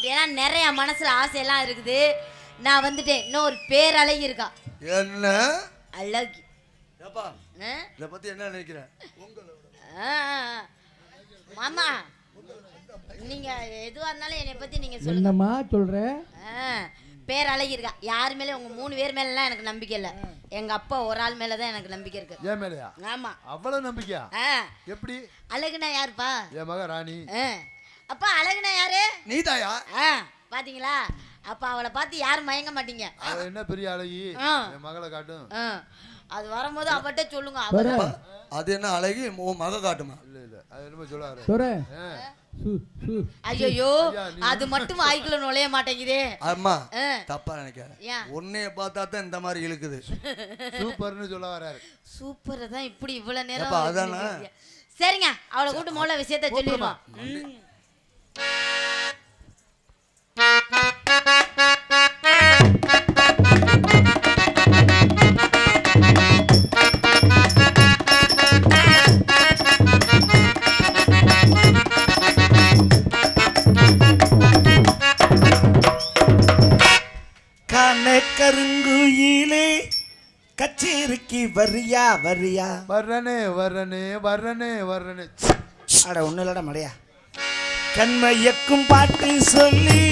அப்படியேனா நிறைய மனசுல ஆசையெல்லாம் இருக்குது. நான் வந்துட்டேன். இன்னும் ஒரு பேர் அழகி இருக்கா? என்ன? அழகி. ஏப்பா? இதை பத்தி என்ன நினைக்கிறேன். மாமா நீங்க எதுவா இருந்தாலும் என்னை பத்தி நீங்க சொல்லுங்க. என்னம்மா சொல்ற? பேர் அழகி இருக்கா? யார் மேலே உங்க மூணு பேர் மேலலாம் எனக்கு நம்பிக்கை இல்லை. எங்க அப்பா ஒரு ஆள் மேல தான் எனக்கு நம்பிக்கை இருக்கு. ஏன் மேலையா? ஆமா. அவ்வளவு நம்பிக்கையா? ஆ. எப்படி? அழகுனா யாருப்பா? என் மக ராணி. ஆ. அப்பா அழகுனா யாரு? நீதாயா? ஆ பாத்தீங்களா? அப்ப அவளை பார்த்து யாரும் மயங்க மாட்டீங்க. அவ என்ன பெரிய அழகி. என் மகளை காட்டும். அது வரும்போது அவட்ட சொல்லுங்க. அது என்ன அழகி? உன் மக காட்டுமா? இல்ல இல்ல. அது என்னமோ சொல்லாரு ஐயோ அது மட்டும் வாய்க்குள்ள நுழைய மாட்டேங்குதே. அம்மா. தப்பா நினைக்காத ஏன் உன்னைய பார்த்தா தான் இந்த மாதிரி இழுக்குது. சூப்பர்னு சொல்ல வராரு. சூப்பர் தான் இப்படி இவ்வளவு நேரம் அதானே? சரிங்க அவளை கூட்டு முதல்ல விஷயத்த சொல்லிடுவோம். ம். கனக்கருங்குயிலே கச்சேரிக்கு வரியா வரியா வர்றனே வர்றனே வர்றனே வர்றனே அட ஒண்ணு இல்லடா மடையா கண்மையக்கும் பாட்டு சொல்லி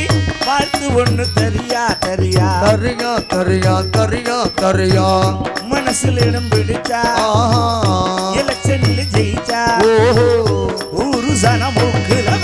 பாட்டு ஒண்ணு தரியா தரியா. தரியா தரியா தரியா தரியா. மனசுல இடம் பிடிச்சா எலெக்ஷன்ல ஜெயிச்சா ஓஹோ. ஊரு சனமுக்குல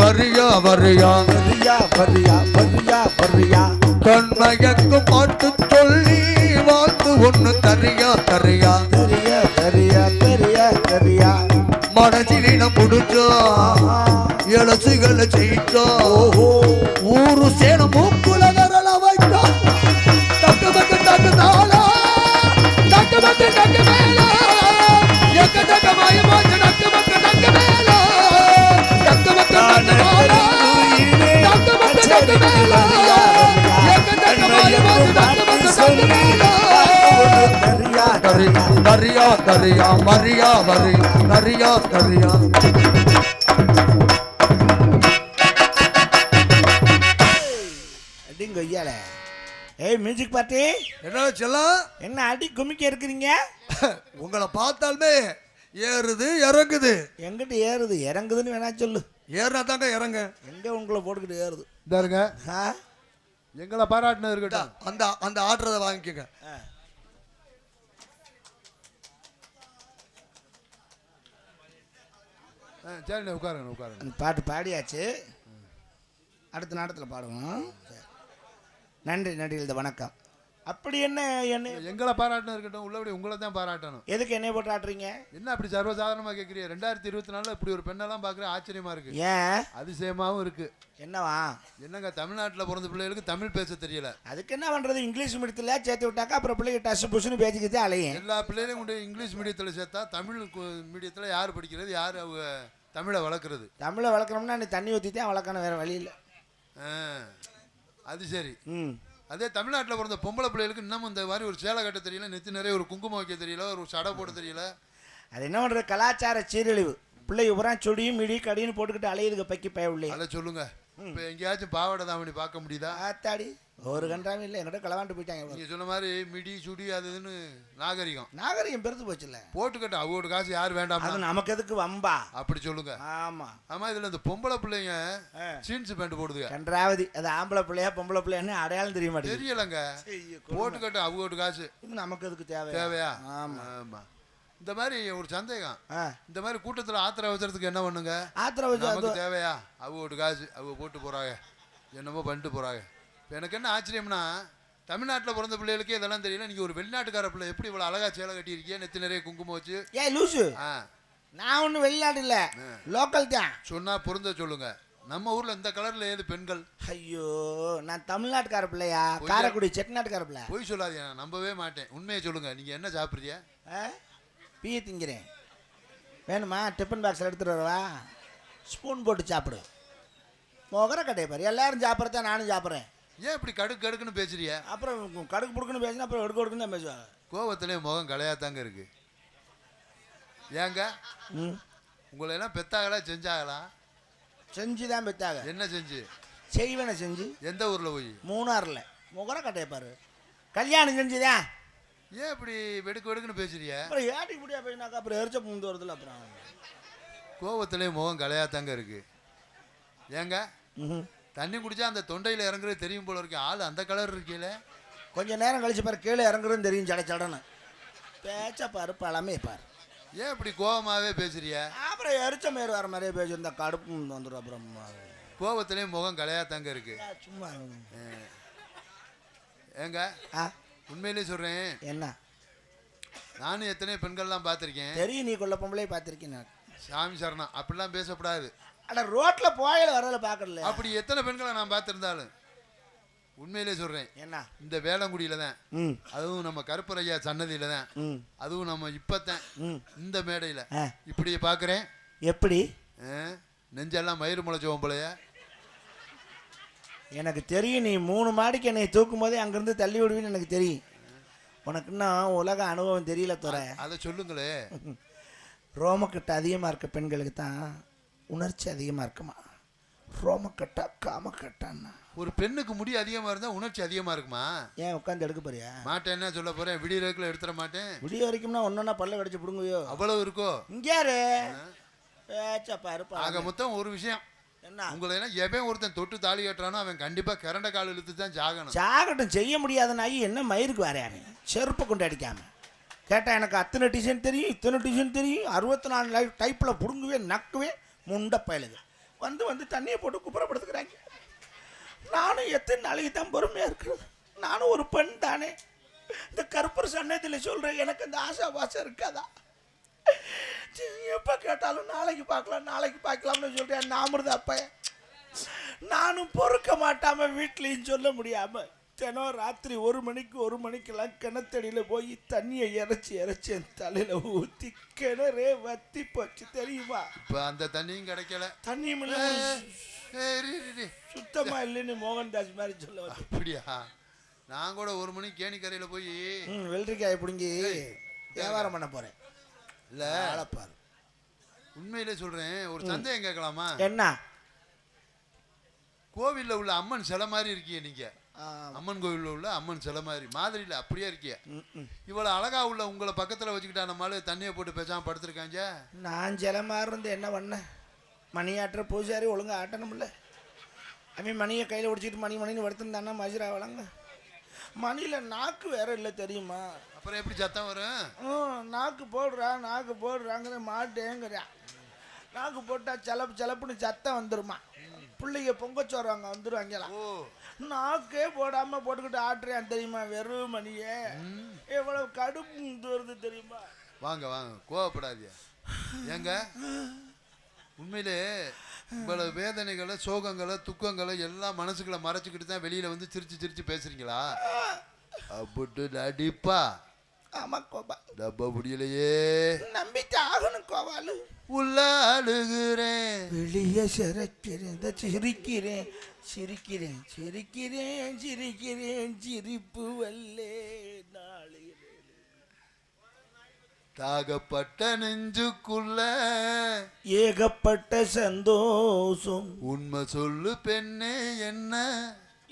வரியா வரியா. வரியா வரியா வரியா வரியா. கண்மயக்கும் பாட்டு சொல்லி வாழ்த்து ஒண்ணு தரியா தரியா. தெரியா தெரியா தெரியா தெரியா. மனசிலிடம் முடிச்சா இளசுகளை செய்தா. ஊரு சேன மூக்குல दरिया दरी दरिया दरिया मरिया मरी दरिया दरिया ஏய் மியூசிக் பார்ட்டி என்ன செல்லம் என்ன அடி குமிக்க இருக்கிறீங்க? உங்களை பார்த்தாலுமே ஏறுது இறங்குது. எங்கிட்ட ஏறுது இறங்குதுன்னு வேணா சொல்லு. ஏறினா தாங்க இறங்க. எங்கே உங்களை போட்டுக்கிட்டு ஏறுது? இதாருங்க ஆ? எங்களை பாராட்டினது இருக்கட்டும் அந்த அந்த ஆடுறத வாங்கிக்கோங்க. சரிண்ணே உட்காருங்க உட்காருங்க அந்த பாட்டு பாடியாச்சு. அடுத்த நாடத்தில் பாடுவோம். சரி. நன்றி நன்றி இந்த வணக்கம். அப்படி என்ன என்ன? எங்களை பாராட்டினது இருக்கட்டும் உள்ளபடி உங்களை தான் பாராட்டணும். எதுக்கு என்னை போட்டு ஆட்டுறீங்க? என்ன அப்படி சர்வசாதாரணமாக கேட்குறீங்க ரெண்டாயிரத்தி இருபத்தி நாலில் இப்படி ஒரு பெண்ணெல்லாம் பார்க்குற ஆச்சரியமா இருக்கு. ஏன்? அதிசயமாகவும் இருக்கு. என்னவா? என்னங்க தமிழ்நாட்டில் பிறந்த பிள்ளைகளுக்கு தமிழ் பேச தெரியல. அதுக்கு என்ன பண்ணுறது இங்கிலீஷ் மீடியத்தில் சேர்த்து விட்டாக்கா அப்புறம் பிள்ளைங்க டஸ் புஷ்னு பேசிக்கிட்டு அலையும் எல்லா பிள்ளைகளையும் கொண்டு இங்கிலீஷ் மீடியத்தில் சேர்த்தா தமிழ் மீடியத்தில் யார் படிக்கிறது யார் அவங்க தமிழை வளர்க்குறது? தமிழை வளர்க்கணும்னா நீ தண்ணி ஊற்றி தான் வளர்க்கணும் வேறு வழி இல்லை. ஆ, அது சரி. ம். அதே தமிழ்நாட்டில் பிறந்த பொம்பளை பிள்ளைகளுக்கு இன்னமும் இந்த மாதிரி ஒரு சேலை கட்ட தெரியல நெத்தி நிறைய ஒரு குங்குமம் வைக்க தெரியல ஒரு சடை போட தெரியல. அது என்ன பண்ணுறது கலாச்சார சீரழிவு. பிள்ளைங்க பூரா சுடியும் மிடி கடின்னு போட்டுக்கிட்டு அலையுதுங்க பைக்கு பய உள்ளே. அதை சொல்லுங்க. இப்போ எங்கேயாச்சும் பாவாடை தாவணி பார்க்க முடியுதா? ஆத்தாடி ஒரு கண்டாவும் இல்லை என்கிட்ட களவாண்டு போயிட்டாங்க. நீங்க சொன்ன மாதிரி மிடி சுடி அது இதுன்னு நாகரிகம். நாகரிகம் பெருத்து போச்சுல்ல. போட்டுக்கட்ட அவரோட காசு யார் வேண்டாமா அது நமக்கு எதுக்கு வம்பா? அப்படி சொல்லுங்க. ஆமாம் ஆமா இதுல இந்த பொம்பளை பிள்ளைங்க. Jeans pant போடுதுங்க. கன்றாவதி அது ஆம்பளை பிள்ளையா பொம்பளை பிள்ளையான்னு அடையாளம் தெரிய மாட்டேங்குது. தெரியலங்க. போட்டுக்கட்ட அவரோட காசு. இது நமக்கு எதுக்கு தேவை தேவையா? ஆமா. ஆமா. இந்த மாதிரி ஒரு சந்தேகம். இந்த மாதிரி கூட்டத்துல ஆத்திர அவசரத்துக்கு என்ன பண்ணுங்க? ஆத்திர நமக்கு தேவையா? அவரோட காசு அவங்க போட்டு போறாங்க. என்னமோ பண்ணிட்டு போறாங்க. இப்போ எனக்கு என்ன ஆச்சரியம்னா தமிழ்நாட்டில் பிறந்த பிள்ளைகளுக்கே இதெல்லாம் தெரியல. நீங்க ஒரு வெளிநாட்டுக்கார பிள்ளை எப்படி இவ்வளோ அழகா சேலை கட்டியிருக்கீங்க? நெத்தி நிறைய குங்குமம் வச்சு. ஏய் லூசு. ஆ. நான் ஒன்றும் வெளிநாடு இல்லை. லோக்கல் தான். சொன்னா பொருந்த சொல்லுங்க. நம்ம ஊர்ல இந்த கலர்ல ஏது பெண்கள்? ஐயோ நான் தமிழ்நாட்டுக்கார பிள்ளையா? காரைக்குடி செட்டிநாட்டுக்கார பிள்ளை. பொய் சொல்லாதீங்க நான் நம்பவே மாட்டேன். உண்மையை சொல்லுங்க. நீங்க என்ன சாப்பிட்றீங்க? ஆ பீ திங்கிறேன். வேணுமா? டிஃபன் பாக்ஸில் எடுத்துகிட்டு வரவா? ஸ்பூன் போட்டு சாப்பிடு. முகர கட்டைய பாரு. எல்லாரும் சாப்பிட்றத நானும் சாப்பிட்றேன். ஏன் இப்படி கடுக்கு கடுக்குன்னு பேசுறிய அப்புறம் கடுக்கு புடுக்குன்னு பேசினா அப்புறம் எடுக்க எடுக்குன்னு தான் பேசுவாங்க கோவத்திலே முகம் கலையாத்தாங்க இருக்கு. ஏங்க? ம். உங்களை எல்லாம் பெத்தாங்களா செஞ்சாங்களா செஞ்சு தான் பெத்தாங்க. என்ன செஞ்சு? செய்வனை செஞ்சு. எந்த ஊர்ல போய்? மூணாறில். முகர கட்டைய பாரு. கல்யாணம் செஞ்சுதான் ஏன் இப்படி வெடுக்கு வெடுக்குன்னு பேசுறிய அப்புறம் ஏட்டிக்கு முடியா போயினாக்கா அப்புறம் எரிச்ச பூந்து வருதுல அப்புறம். கோவத்திலே முகம் கலையாத்தாங்க இருக்கு. ஏங்க. தண்ணி குடிச்சா அந்த தொண்டையில இறங்குறது தெரியும் போல இருக்கு. ஆள் அந்த கலர் இருக்கீல. கொஞ்ச நேரம் கழிச்சு பாரு கீழே இறங்குறதுன்னு தெரியும் சட சடன்னு. பேச்ச பாரு பழமே பாரு. ஏன் இப்படி கோவமாவே பேசுறிய அப்புறம் எரிச்ச மாரி வர மாதிரியே பேசி இந்த கடுப்பு வந்துடும் அப்புறம். கோவத்திலே முகம் கலையாத்தாங்க இருக்கு. சும்மா. ஏங்க? ஆ? உண்மையிலே சொல்றேன். என்ன? நானும் எத்தனை பெண்கள்லாம் பார்த்துருக்கேன். தெரியும் நீ கொள்ள பொம்பளை பார்த்துருக்கேன் நான். சாமி சரணம். அப்படிலாம் பேசக்கூடாது. அட ரோட்டில் போயில வரல பார்க்கல அப்படி எத்தனை பெண்களை நான் பார்த்துருந்தாலும் உண்மையிலே சொல்றேன். என்ன? இந்த வேளங்குடியில தான். அதுவும் நம்ம கருப்பரையா சன்னதியில தான். அதுவும் நம்ம இப்பத்தான். இந்த மேடையில. ஆ. இப்படி பார்க்குறேன். எப்படி? நெஞ்செல்லாம் மயிறு முளைச்சோம் போலய. எனக்கு தெரியும் நீ மூணு மாடிக்கு என்னை தூக்கும் போதே அங்கேருந்து தள்ளி விடுவீன்னு எனக்கு தெரியும். உனக்கு இன்னும் உலக அனுபவம் தெரியல துறை அதை சொல்லுங்களே. ரோமக்கட்டு அதிகமாக இருக்க பெண்களுக்கு தான் உணர்ச்சி அதிகமாக இருக்குமா? ரோமக்கட்டா காமக்கட்டான்னா? ஒரு பெண்ணுக்கு முடி அதிகமா இருந்தா உணர்ச்சி அதிகமா இருக்குமா? ஏன் உட்காந்து எடுக்க போறியா? மாட்டேன் என்ன சொல்ல போறேன்? விடியறதுக்குள்ள எடுத்துட மாட்டேன். விடிய வரைக்கும்னா ஒன்றா பல்ல கடிச்சு பிடுங்குவியோ? அவ்வளவு இருக்கோ? இங்கே யாரு? பாரு ஆக. மொத்தம் ஒரு விஷயம். உங்களை எல்லாம் எவன் ஒருத்தன் தொட்டு தாலி கட்டுறானோ அவன் கண்டிப்பா கரண்ட கால் இழுத்து தான் சாகணும் சாகட்டும் செய்ய முடியாத நாய் என்ன மயிருக்கு வரையானே செருப்பை கொண்டு அடிக்காம. கேட்டால் எனக்கு அத்தனை டிசைன் தெரியும் இத்தனை டிசைன் தெரியும். அறுபத்தி நாலு லைஃப் டைப்பில் பிடுங்குவே நக்குவே முண்டை பயலுது. வந்து வந்து தண்ணியை போட்டு குப்புறப்படுத்துக்கிறாங்க. நானும் எத்தனை நாளைக்கு தான் பொறுமையாக இருக்கிறது? நானும் ஒரு பெண் தானே. இந்த கருப்பர் சன்னதியில் சொல்கிறேன் எனக்கு அந்த ஆசா வாசம் இருக்காதா? எப்போ கேட்டாலும் நாளைக்கு பார்க்கலாம் நாளைக்கு பார்க்கலாம்னு சொல்கிறேன் நாமருது அப்பையன் நானும் பொறுக்க மாட்டாம வீட்லேயும் சொல்ல முடியாம தினம் ராத்திரி ஒரு மணிக்கு ஒரு மணிக்கெல்லாம் கிணத்தடியில் போய் தண்ணியை இறைச்சி இறைச்சி என் தலையில் ஊற்றி கிணறே வத்தி போச்சு. தெரியுமா? இப்ப அந்த தண்ணியும் கிடைக்கல. தண்ணியும் இல்லை. ஏய், இரு, இரு, இரு. சுத்தமா இல்லைன்னு மோகன்தாஸ் மாதிரி சொல்ல அப்படியா? நான் கூட ஒரு மணிக்கு கேணிக்கரையில போய் வெள்ளரிக்காயை பிடுங்கி வியாபாரம் பண்ண போகிறேன் இல்ல. ஆளப்பாரு. உண்மையிலே சொல்றேன் ஒரு சந்தேகம் கேட்கலாமா? என்ன? கோவில்ல உள்ள அம்மன் சிலை மாதிரி இருக்கியே நீங்க. அம்மன் கோவில்ல உள்ள அம்மன் சிலை மாதிரி மாதிரில அப்படியே இருக்கிய. இவ்வளவு அழகா உள்ள உங்களை பக்கத்துல வச்சுக்கிட்டா நம்மளால தண்ணியை போட்டு பேசாம படுத்திருக்காங்க? நான் சில மாதிரி இருந்து என்ன பண்ணேன் மணி ஆட்டுற பூஜாரி ஒழுங்கா ஆட்டணும்ல. அவன் மணியை கையில் பிடிச்சிட்டு மணி மணின்னு படுத்துருந்தானா மஜிரா வளங்க மணியில் நாக்கு வேற இல்லை தெரியுமா? அப்புறம் எப்படி சத்தம் வரும்? நாக்கு போடுறா நாக்கு போடுறாங்கிற மாட்டேங்கிறா. நாக்கு போட்டா செலப்பு செலப்புன்னு சத்தம் வந்துருமா. பிள்ளைங்க பொங்கச்சோறு அங்கே வந்துருவாங்களாம் ஓ. நாக்கே போடாம போட்டுக்கிட்டு ஆட்டுறேன் தெரியுமா வெறும் மணியே? எவ்வளவு கடுப்பு வருது தெரியுமா? வாங்க வாங்க கோவப்படாதீங்க. ஏங்க? உண்மையிலே இவ்வளவு வேதனைகளை சோகங்களை துக்கங்களை எல்லாம் மனசுக்குள்ள மறைச்சிக்கிட்டு தான் வெளியில வந்து சிரிச்சு சிரிச்சு பேசுறீங்களா? அப்பட்டு நடிப்பா. ஆமா கோபா. டப்பா முடியலையே. நம்பிட்டு ஆகணும் கோபாலு. உள்ள அழுகிறேன். வெளியே சிரிக்கிறேன் இந்த சிரிக்கிறேன் சிரிக்கிறேன் சிரிக்கிறேன் சிரிக்கிறேன் சிரிப்பு வல்லே நாளில் தாகப்பட்ட நெஞ்சுக்குள்ள ஏகப்பட்ட சந்தோஷம். உண்மை சொல்லு பெண்ணே என்ன?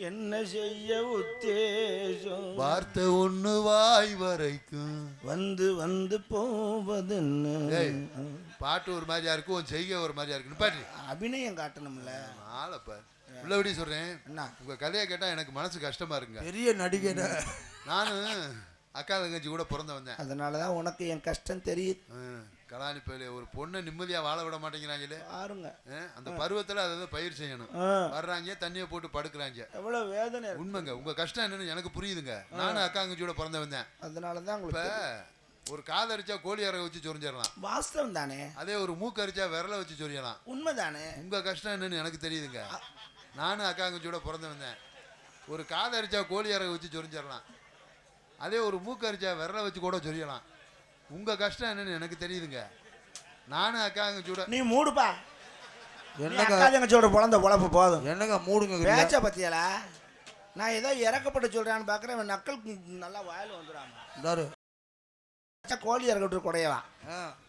என்ன செய்ய உத்தேசம்? வார்த்தை ஒண்ணு வாய் வரைக்கும். வந்து வந்து போவதுன்னு? பாட்டு ஒரு மாதிரியா இருக்கும் உன் செய்கை ஒரு மாதிரியா இருக்கு பாட்டு அபிநயம் காட்டணும்ல. ஆளப்ப உள்ளபடி சொல்றேன்? உங்க கதையை கேட்டா எனக்கு மனசு கஷ்டமா இருக்குங்க. பெரிய நடிகர் நானும் அக்கா தங்கச்சி கூட பிறந்த வந்தேன். அதனால தான் உனக்கு என் கஷ்டம் தெரியுது. கலாணி பயில ஒரு பொண்ணை நிம்மதியா வாழ விட மாட்டேங்கிறாங்களே. பாருங்க. அந்த பருவத்துல அதை பயிர் செய்யணும். வர்றாங்க தண்ணியை போட்டு படுக்கிறாங்க. எவ்வளவு வேதனை. உண்மைங்க. உங்க கஷ்டம் என்னன்னு எனக்கு புரியுதுங்க. நானும் அக்கா தங்கச்சியோட பிறந்த வந்தேன். அதனால தான் இப்ப உங்களுக்கு ஒரு காதரிச்சா கோழி இறக வச்சு சொரிஞ்சிடலாம். வாஸ்தவம் தானே? அதே ஒரு மூக்கரிச்சா விரல வச்சு சொரியலாம். உண்மைதானே? உங்க கஷ்டம் என்னன்னு எனக்கு தெரியுதுங்க. நானும் அக்கா தங்கச்சியோட பிறந்து வந்தேன். ஒரு காதரிச்சா கோழி இறக வச்சு சொரிஞ்சிடலாம். அதே ஒரு மூக்கரிச்சா விரல வச்சு கூட சொரியலாம் உங்க கஷ்டம் என்னன்னு எனக்கு தெரியுதுங்க. நானும் அக்கா தங்கச்சியோட நீ மூடுப்பா. என்னங்க? தங்கச்சியோட பிறந்த பொழப்பு போதும். என்னங்க மூடுங்க பேச்ச பத்தியலா? நான் ஏதோ இறக்கப்பட்டு சொல்றான்னு பார்க்குறேன் நக்கல் நல்லா வாயில் வந்துடுறாங்க கோழி இறக்கட்டு குடையவான்.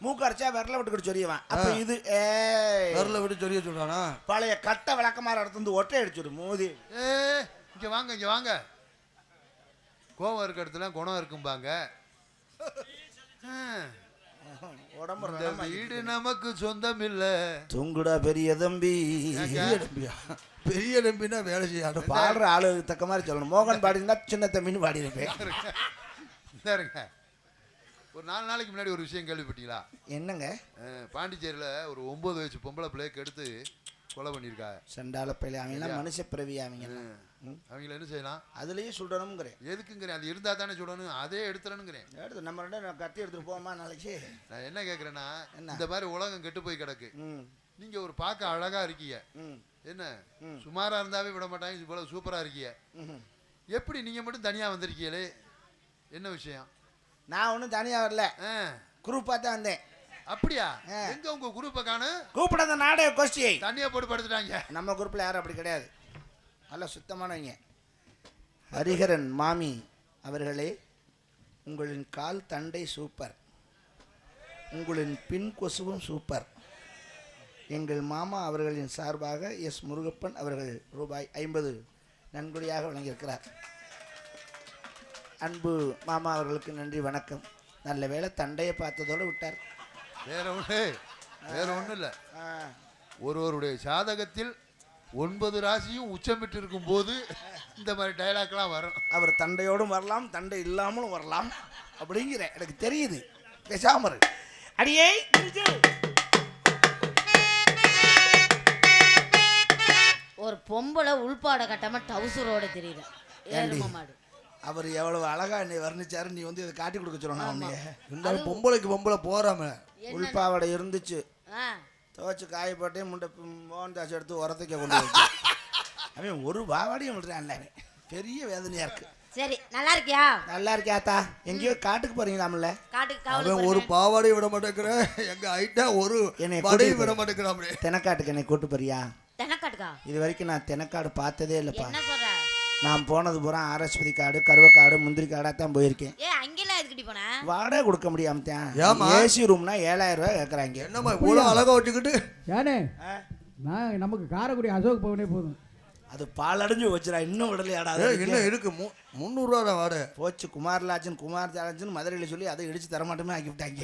மூக்கு அரைச்சா விரல விட்டுக்கிட்டு சொரியவான் அப்ப இது ஏய் விரல விட்டு சொல்லிய சொல்றானா? பழைய கட்ட விளக்கமாற இடத்துல வந்து ஒட்டை அடிச்சுடு மோதி. ஏ இங்க வாங்க இங்க வாங்க. கோவம் இருக்க இடத்துல குணம் இருக்கும்பாங்க. ஆ, உடம்பு வீடு நமக்கு சொந்தம் இல்ல தூங்குடா பெரிய தம்பி. பெரிய நம்பினா வேலை செய்யாடும் பாடுற ஆளு தக்க மாதிரி சொல்லணும். மோகன் பாடினா சின்ன தம்பின்னு பாடியிருப்பேன். இதா இருங்க. ஒரு நாலு நாளைக்கு முன்னாடி ஒரு விஷயம் கேள்விப்பட்டீங்களா? என்னங்க? பாண்டிச்சேரியில ஒரு ஒன்பது வயசு பொம்பளை பிள்ளைய கெடுத்து கொலை பண்ணியிருக்காங்க. சண்டால பையில அவங்களாம் மனுஷ பிறவி அவங்க அவங்கள என்ன செய்யலாம்? அதுலயும் சுடணுங்கிறேன் எதுக்குங்கிறேன்? அது இருந்தா தானே சொல்லணும் அதே எடுத்துறனுங்கிறேன் எடுத்து நம்ம ரெண்டு கத்தி எடுத்துட்டு போமா நாளைக்கு? நான் என்ன கேட்குறேன்னா என்ன? இந்த மாதிரி உலகம் கெட்டு போய் கிடக்கு. ம். நீங்க ஒரு பார்க்க அழகா இருக்கீங்க. என்ன? ம். சுமாரா இருந்தாவே விட மாட்டாங்க இவ்வளவு சூப்பரா இருக்கீங்க. எப்படி நீங்க மட்டும் தனியா வந்திருக்கீங்களே? என்ன விஷயம்? நான் ஒன்றும் தனியாக வரல. குரூப்பாக தான் வந்தேன். அப்படியா. எங்க உங்க குரூப்பை காணும்? கூப்பிடாத நாடக கோஷ்டியை. தண்ணியை போட்டு படுத்துட்டாங்க. நம்ம குரூப்பில் யாரும் அப்படி கிடையாது. நல்லா சுத்தமானவங்க ஹரிஹரன் மாமி அவர்களே உங்களின் கால் தண்டை சூப்பர். உங்களின் பின் கொசுவும் சூப்பர். எங்கள் மாமா அவர்களின் சார்பாக எஸ் முருகப்பன் அவர்கள் ரூபாய் ஐம்பது நன்கொடையாக வழங்கியிருக்கிறார். அன்பு மாமா அவர்களுக்கு நன்றி வணக்கம். நல்ல வேளை தண்டையை பார்த்ததோடு விட்டார். வேற ஒண்ணு வேற ஒண்ணும் இல்ல. ஒருவருடைய சாதகத்தில் ஒன்பது ராசியும் உச்சம் பெற்று இருக்கும் போது இந்த மாதிரி டைலாக்லாம் வரும். அவர் தண்டையோடும் வரலாம் தண்டை இல்லாமலும் வரலாம் அப்படிங்கிற எனக்கு தெரியுது. பேசாம இரு. அடியே. ஒரு பொம்பளை உள்பாட கட்டாம டவுசரோட தெரியுது. ஏண்டி? ஏறும மாடு. அவர் எவ்வளவு அழகா என்னை வர்ணிச்சாரு நீ வந்து இதை காட்டி கொடுக்க சொல்லணும் பொம்பளைக்கு பொம்பளை போறாம. உள்பாவடை இருந்துச்சு. துவைச்சு காய போட்டே முண்டை மோகன் தாஸ் எடுத்து உரத்துக்க கொண்டு வச்சு அவன் ஒரு பாவாடையும் விடுறான் அவன். பெரிய வேதனையா இருக்கு. சரி நல்லா இருக்கியா? நல்லா இருக்கியாத்தா எங்கேயோ காட்டுக்கு போறீங்களாம்ல காட்டுக்கு அவன் ஒரு பாவாடையும் விட மாட்டேங்கிற. எங்க ஐட்டா ஒரு என்னை கூட்டிட்டு விட. மாட்டேங்கிறான் தெனக்காட்டுக்கு என்னை கூட்டு போறியா? தெனக்காட்டுக்கா? இது வரைக்கும் நான் தெனக்காடு பார்த்ததே இல்லைப்பா. என்ன சொல்ற? நான் போனது பூரா ஆரஸ்பதி காடு கருவக்காடு முந்திரி காடாக தான் போயிருக்கேன். ஏ அங்கெல்லாம் எதுக்கிட்டி போன? வாடகை கொடுக்க முடியாம ஏம்மா? ஏசி ரூம்னா ஏழாயிரம் ரூபாய் கேட்குறாங்க என்னம்மா இவ்வளோ அழகா வச்சுக்கிட்டு ஏனே நான் நமக்கு காரைக்குடி அசோக் பவனே போதும். அது பாலடைஞ்சு வச்சுடா இன்னும் விடலையாடா ஏ, இன்னும் இருக்கு? மு முந்நூறுரூவா தான் வாடகை. போச்சு குமார்லாஜன் குமார் ஜாலஜன் மதுரையில் சொல்லி அதை இடிச்சு தரமாட்டோமே ஆக்கி விட்டாங்க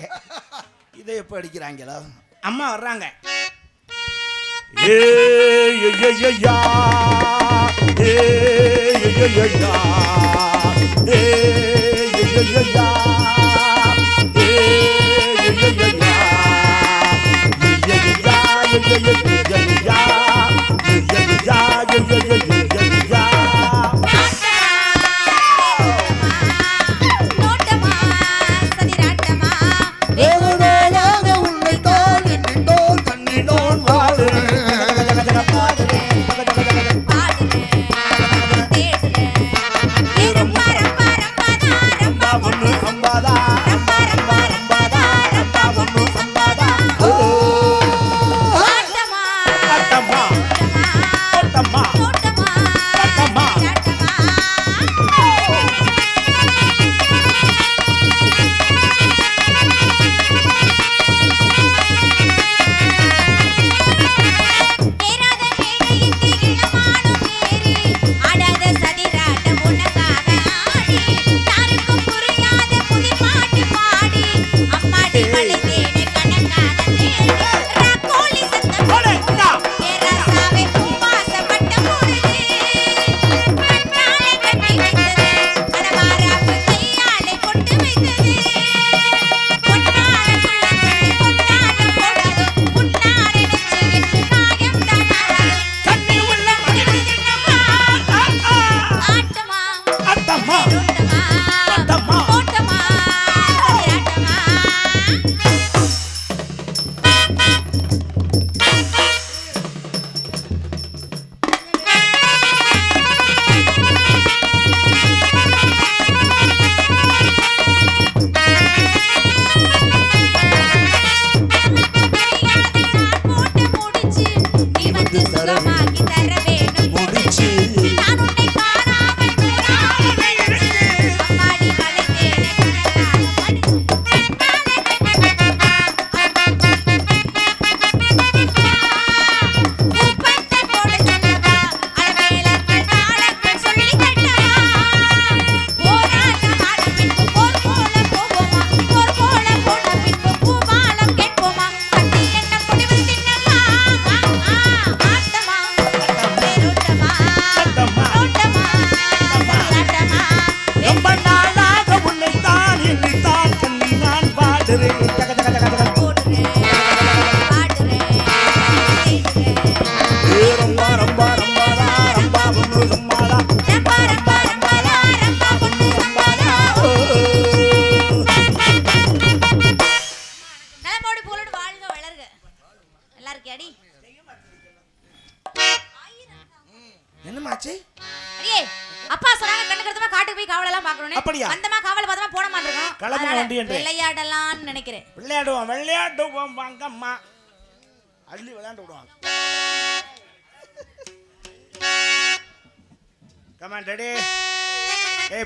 இதை எப்போ அடிக்கிறாங்களோ? அம்மா வர்றாங்க. நோட்டமா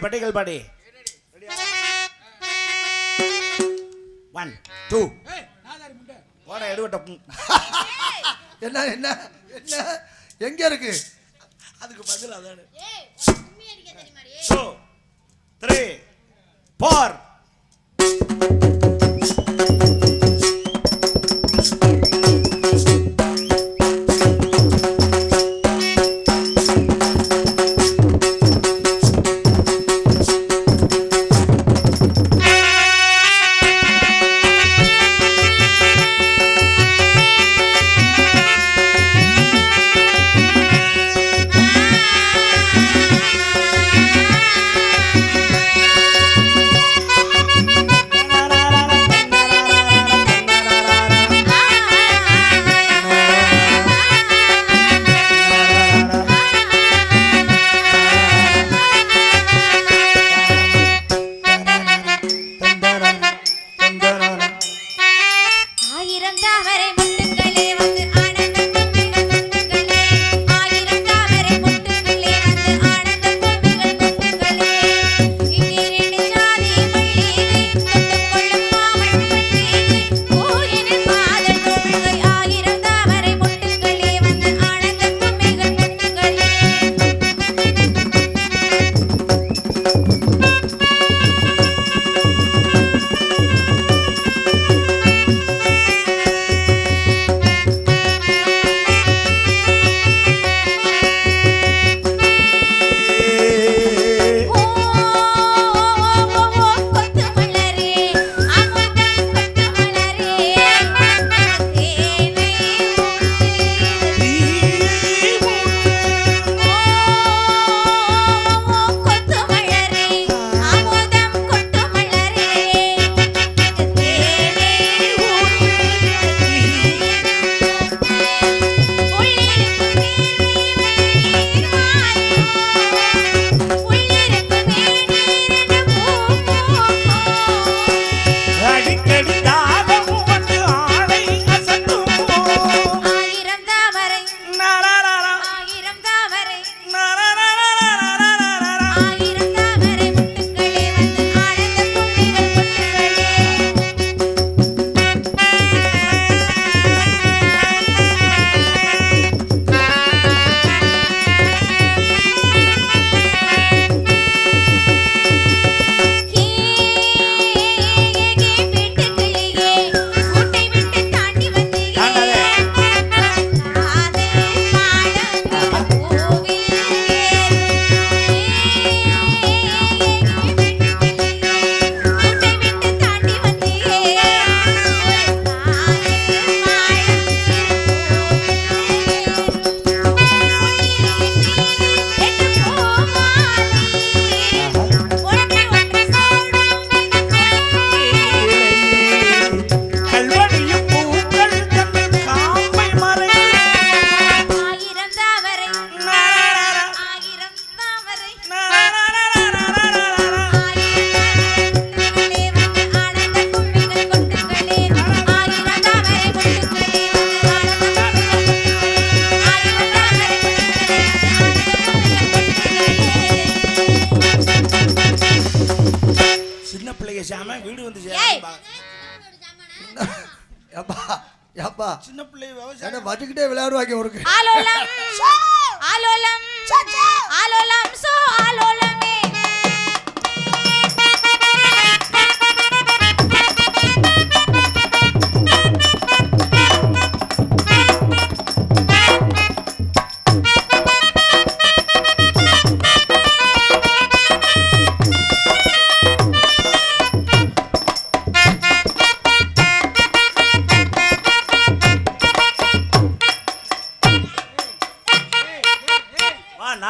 பட்டிகள் பாடி. ஒன் டூ போட எடுவட்ட. என்ன என்ன என்ன? எங்க இருக்கு? அதுக்கு பதில் அதானே. டூ த்ரீ ஃபோர்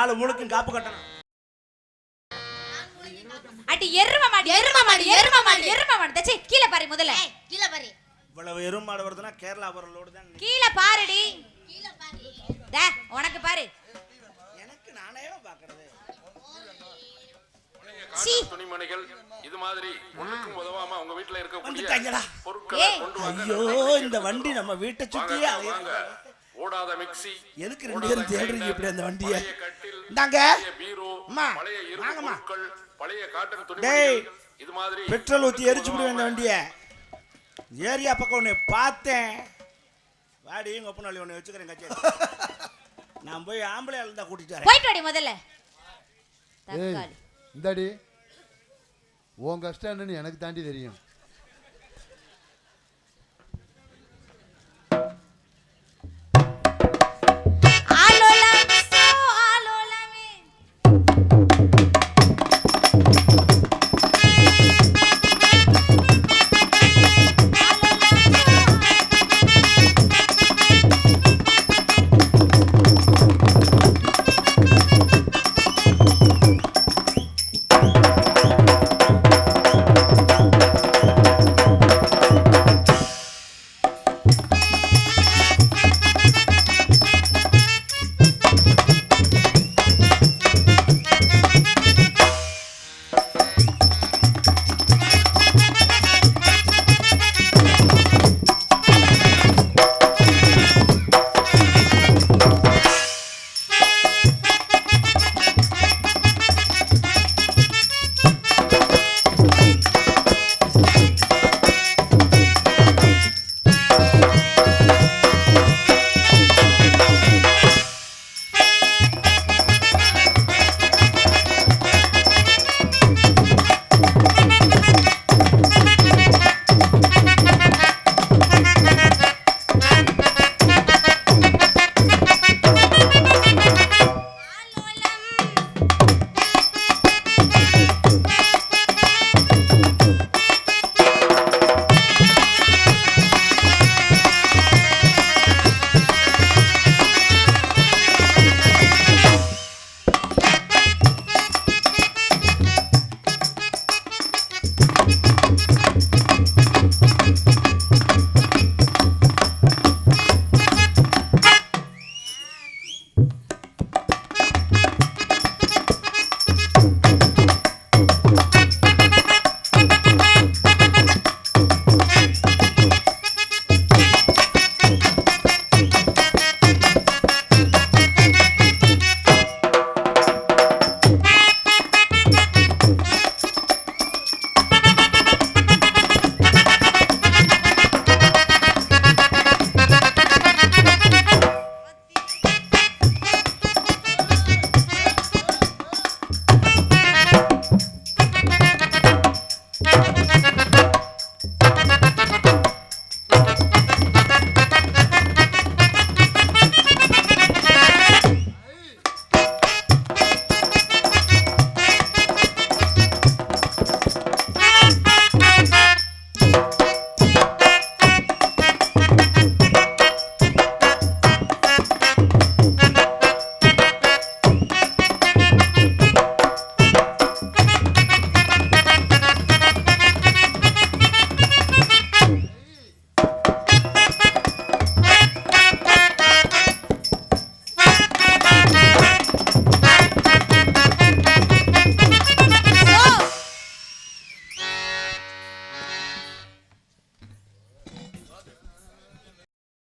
நாலு முழுக்கும் காப்பு கட்டணும். அடி எரும மாடி எரும மாடி எரும மாடி எரும மாடி. தச்சி கீழ பாரு முதல்ல. கீழே பாரு. இவ்வளவு எருமாடு வருதுன்னா கேரளா பொருளோடு தான். கீழ பாருடி. கீழே பாரு. டே உனக்கு பாரு. எனக்கு நானே பாக்குறது. சீ. துணிமணிகள் இது மாதிரி ஒண்ணுக்கும் உதவாம உங்க வீட்டுல இருக்கக்கூடிய வந்துட்டாங்கடா. பொருட்களை. கொண்டு வாங்க. ஐயோ இந்த வண்டி நம்ம வீட்டை சுத்தியே ஓடாத மிக்ஸி எதுக்கு ரெண்டு பேரும் தேடுறீங்க இப்படி அந்த வண்டியை? இந்தாங்க. பீரோ அம்மா, பழைய. பொருட்கள் பழைய காட்டன். துணிமணிகள் இது மாதிரி பெட்ரோல் ஊற்றி எரிச்சு விடுவேன் இந்த வண்டியை. ஏரியா பக்கம் உன்னை பார்த்தேன். வாடி எங்க ஒப்பனாளி உன்னை வச்சுக்கிறேன் கட்சி நான் போய் ஆம்பளை இருந்தா கூட்டிட்டு வரேன். போயிட்டு வாடி முதல்ல. தக்காளி இந்தாடி. உன் கஷ்டம் என்னன்னு எனக்கு தாண்டி தெரியும்.